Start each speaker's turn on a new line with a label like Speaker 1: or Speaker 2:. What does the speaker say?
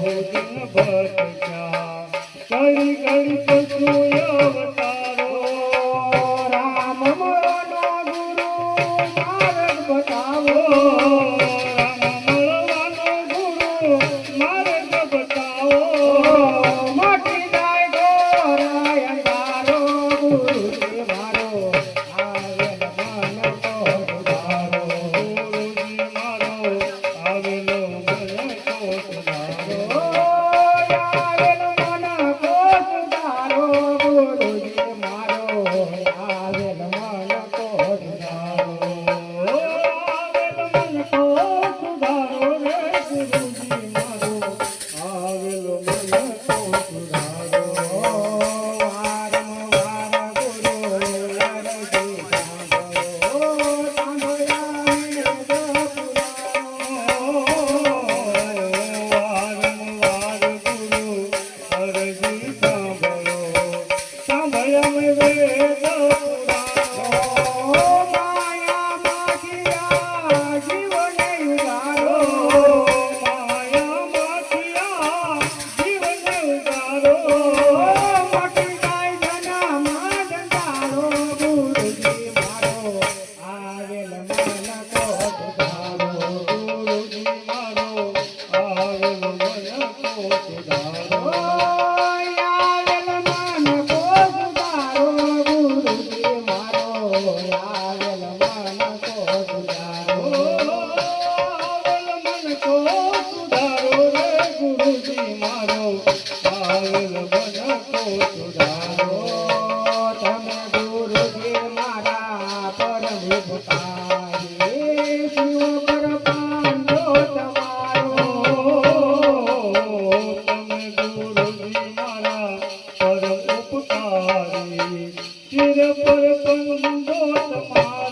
Speaker 1: બહુજન ભટકા ઘડી ઘડી
Speaker 2: પશુ અવતારો
Speaker 1: રામ મરણા ગુરુ માર્ગ બતાવો
Speaker 2: રામ મળવાનો ગુરુ માર્ગ બતાવો. আমার 我不是说了